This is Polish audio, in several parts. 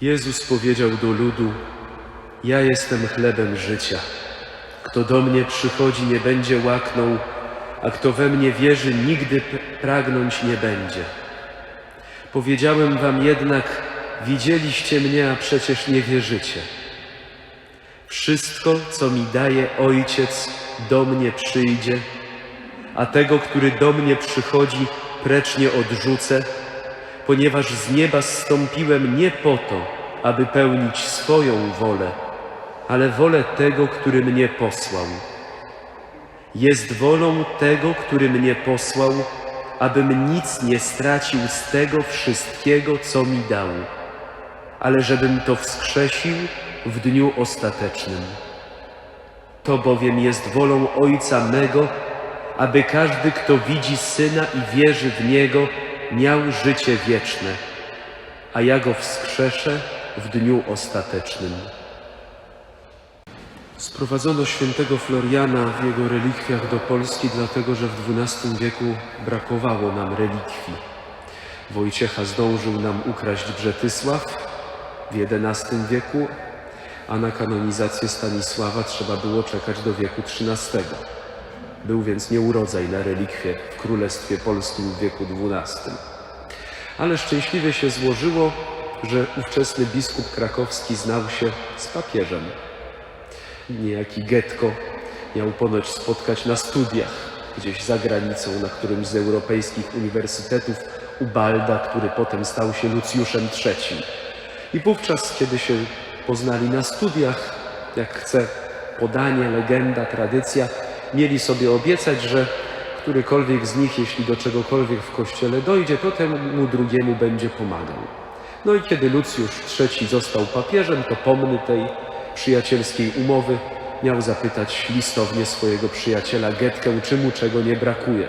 Jezus powiedział do ludu: Ja jestem chlebem życia. Kto do mnie przychodzi, nie będzie łaknął, a kto we mnie wierzy, nigdy pragnąć nie będzie. Powiedziałem wam jednak, widzieliście mnie, a przecież nie wierzycie. Wszystko, co mi daje Ojciec, do mnie przyjdzie, a tego, który do mnie przychodzi, precz nie odrzucę, ponieważ z nieba zstąpiłem nie po to, aby pełnić swoją wolę, ale wolę tego, który mnie posłał. Jest wolą tego, który mnie posłał, abym nic nie stracił z tego wszystkiego, co mi dał, ale żebym to wskrzesił w dniu ostatecznym. To bowiem jest wolą Ojca mego, aby każdy, kto widzi Syna i wierzy w Niego, miał życie wieczne, a ja go wskrzeszę w dniu ostatecznym. Sprowadzono świętego Floriana w jego relikwiach do Polski, dlatego że w XII wieku brakowało nam relikwii. Wojciecha zdążył nam ukraść Brzetysław w XI wieku, a na kanonizację Stanisława trzeba było czekać do wieku XIII. Był więc nieurodzaj na relikwie w Królestwie Polskim w wieku XII. Ale szczęśliwie się złożyło, że ówczesny biskup krakowski znał się z papieżem. Niejaki Getko miał ponoć spotkać na studiach gdzieś za granicą, na którymś z europejskich uniwersytetów Ubalda, który potem stał się Lucjuszem III. I wówczas, kiedy się poznali na studiach, jak chce podanie, legenda, tradycja, mieli sobie obiecać, że którykolwiek z nich, jeśli do czegokolwiek w kościele dojdzie, to temu drugiemu będzie pomagał. No i kiedy Lucjusz III został papieżem, to pomny tej przyjacielskiej umowy miał zapytać listownie swojego przyjaciela Getkę, czy mu czego nie brakuje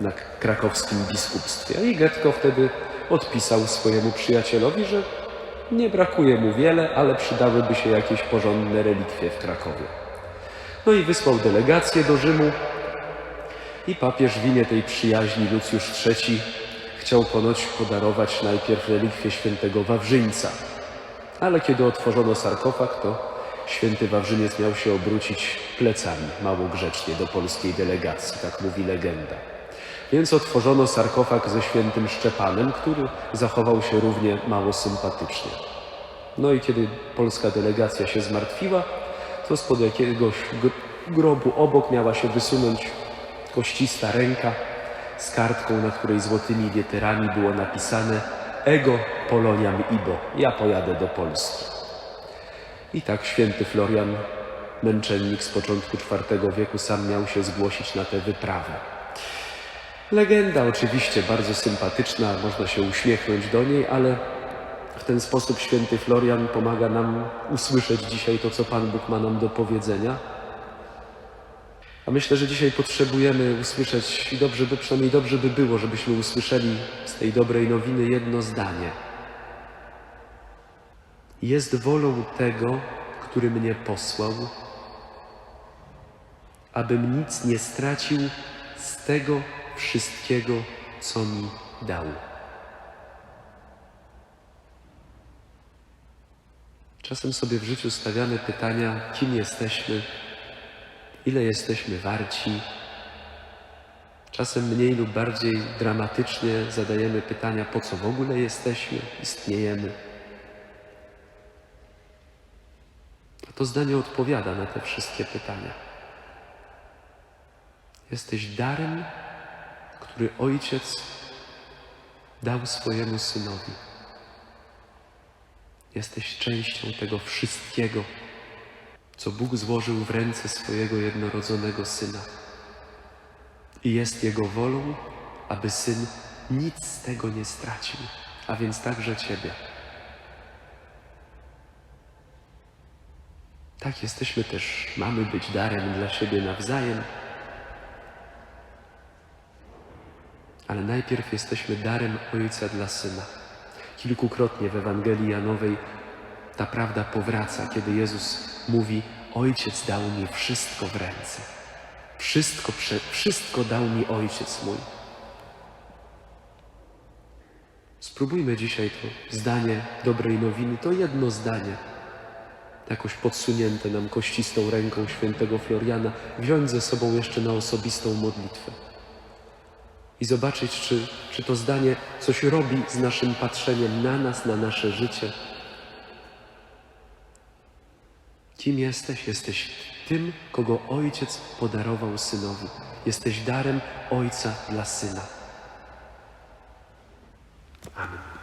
na krakowskim biskupstwie. I Getko wtedy odpisał swojemu przyjacielowi, że nie brakuje mu wiele, ale przydałyby się jakieś porządne relikwie w Krakowie. No i wysłał delegację do Rzymu i papież w imię tej przyjaźni Lucjusz III chciał ponoć podarować najpierw relikwie świętego Wawrzyńca. Ale kiedy otworzono sarkofag, to święty Wawrzyniec miał się obrócić plecami mało grzecznie do polskiej delegacji, tak mówi legenda. Więc otworzono sarkofag ze świętym Szczepanem, który zachował się równie mało sympatycznie. No i kiedy polska delegacja się zmartwiła, to spod jakiegoś gr- grobu obok miała się wysunąć koścista ręka z kartką, na której złotymi literami było napisane Ego Poloniam Ibo, ja pojadę do Polski. I tak święty Florian, męczennik z początku IV wieku, sam miał się zgłosić na tę wyprawę. Legenda oczywiście bardzo sympatyczna, można się uśmiechnąć do niej, ale w ten sposób święty Florian pomaga nam usłyszeć dzisiaj to, co Pan Bóg ma nam do powiedzenia. A myślę, że dzisiaj potrzebujemy usłyszeć, i dobrze by, przynajmniej dobrze by było, żebyśmy usłyszeli z tej dobrej nowiny jedno zdanie. Jest wolą tego, który mnie posłał, abym nic nie stracił z tego wszystkiego, co mi dał. Czasem sobie w życiu stawiamy pytania, kim jesteśmy, ile jesteśmy warci. Czasem mniej lub bardziej dramatycznie zadajemy pytania, po co w ogóle jesteśmy, istniejemy. A to zdanie odpowiada na te wszystkie pytania. Jesteś darem, który Ojciec dał swojemu Synowi. Jesteś częścią tego wszystkiego, co Bóg złożył w ręce swojego jednorodzonego Syna. I jest Jego wolą, aby Syn nic z tego nie stracił, a więc także Ciebie. Tak jesteśmy też, mamy być darem dla siebie nawzajem, ale najpierw jesteśmy darem Ojca dla Syna. Kilkukrotnie w Ewangelii Janowej ta prawda powraca, kiedy Jezus mówi: Ojciec dał mi wszystko w ręce. Wszystko, wszystko dał mi Ojciec mój. Spróbujmy dzisiaj to zdanie dobrej nowiny, to jedno zdanie, jakoś podsunięte nam kościstą ręką świętego Floriana, wziąć ze sobą jeszcze na osobistą modlitwę i zobaczyć, czy, czy to zdanie coś robi z naszym patrzeniem na nas, na nasze życie. Kim jesteś? Jesteś tym, kogo Ojciec podarował Synowi. Jesteś darem Ojca dla Syna. Amen.